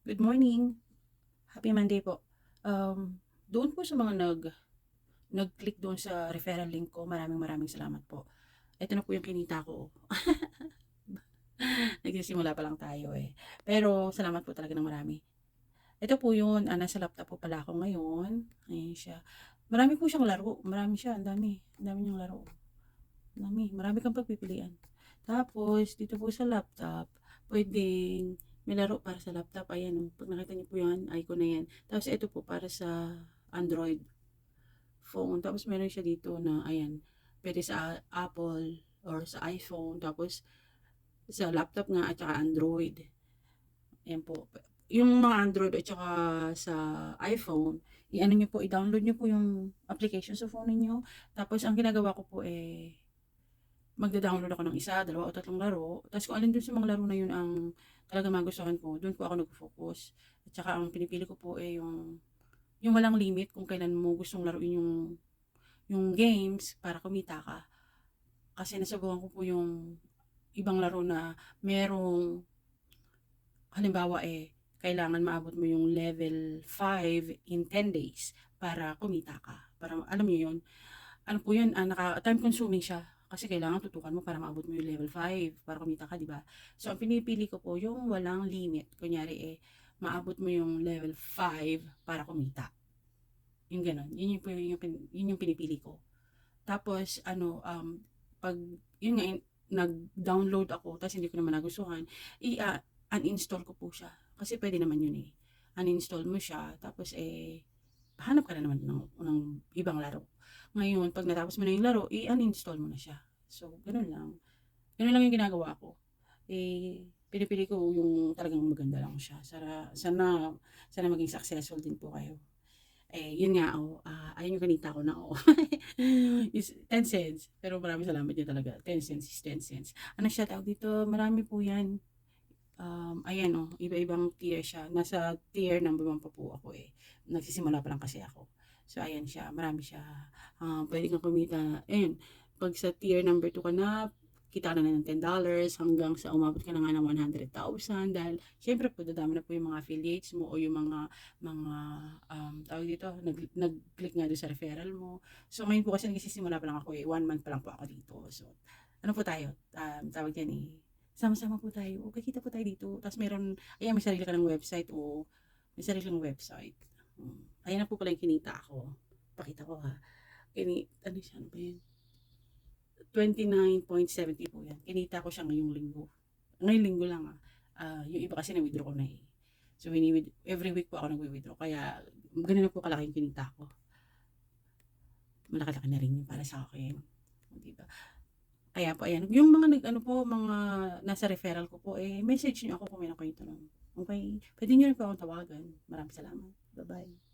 Good morning. Happy Monday po. Um, doon po sa mga nag nag-click doon sa referral link ko, maraming maraming salamat po. Ito na po yung kinita ko. Nagsisimula pa lang tayo eh. Pero salamat po talaga ng marami. Ito po yun, ah, nasa laptop po pala ako ngayon. Ayan siya. Marami po siyang laro. Marami siya, ang dami. Ang dami niyang laro. Dami. Marami kang pagpipilian. Tapos, dito po sa laptop, pwedeng may laro para sa laptop. Ayan, oh. pag nakita niyo po yan, icon na yan. Tapos, ito po para sa Android phone. Tapos, meron siya dito na, ayan, pwede sa Apple or sa iPhone. Tapos, sa laptop nga at saka Android. Ayan po. Yung mga Android at saka sa iPhone, i-ano nyo po, i-download nyo po yung application sa phone niyo. Tapos, ang ginagawa ko po eh, magda-download ako ng isa, dalawa o tatlong laro. Tapos kung alin dun sa mga laro na yun ang talaga magustuhan ko, dun po ako nag-focus. At saka ang pinipili ko po eh yung yung walang limit kung kailan mo gustong laruin yung yung games para kumita ka. Kasi nasubukan ko po yung ibang laro na merong halimbawa eh kailangan maabot mo yung level 5 in 10 days para kumita ka. Para alam niyo yun, ano po yun, ah, naka, time consuming siya. Kasi kailangan tutukan mo para maabot mo yung level 5 para kumita ka, di ba? So, ang pinipili ko po yung walang limit. Kunyari eh, maabot mo yung level 5 para kumita. Yung ganon. Yun yung, yun yung, yun yung pinipili ko. Tapos, ano, um, pag, yun nga, nag-download ako, tapos hindi ko naman nagustuhan, i-uninstall ko po siya. Kasi pwede naman yun eh. Uninstall mo siya, tapos eh, hanap ka na naman ng, ng ibang laro. Ngayon, pag natapos mo na yung laro, i-uninstall mo na siya. So, ganun lang. Ganun lang yung ginagawa ko. Eh, pinipili ko yung talagang maganda lang siya. Sana, sana, sana maging successful din po kayo. Eh, yun nga, oh, ah, ayun yung kanita ko na, oh. is 10 cents. Pero maraming salamat yun talaga. 10 cents is 10 cents. Ano siya tawag dito? Marami po yan. Um, ayan, oh, iba-ibang tier siya. Nasa tier number 1 pa po ako eh. Nagsisimula pa lang kasi ako. So, ayan siya. Marami siya. Um, pwede kang kumita. Ayun, pag sa tier number 2 ka na, kita ka na ng $10 hanggang sa umabot ka na nga ng 100,000 dahil syempre po dadami na po yung mga affiliates mo o yung mga mga um, tawag dito nag, nag-click nga doon sa referral mo so ngayon po kasi nagsisimula pa lang ako eh one month pa lang po ako dito so ano po tayo um, tawag yan eh sama-sama po tayo o kikita po tayo dito tapos meron ayan may sarili ka ng website o may sarili kang website um, ayan na po pala yung kinita ako pakita ko ha Kini, ano siya ano ba yun 29.70 po yan. Kinita ko siya ngayong linggo. Ngayong linggo lang ah. Ah, yung iba kasi na-withdraw ko na eh. So, every week po ako nag-withdraw. Kaya, ganun na po kalaki yung kinita ko. Malaki-laki na rin yun para sa akin. Diba? Kaya po, ayan. Yung mga nag, ano po, mga nasa referral ko po, eh, message niyo ako kung may nakwento nun. Okay? Pwede niyo rin po akong tawagan. Maraming salamat. Bye-bye.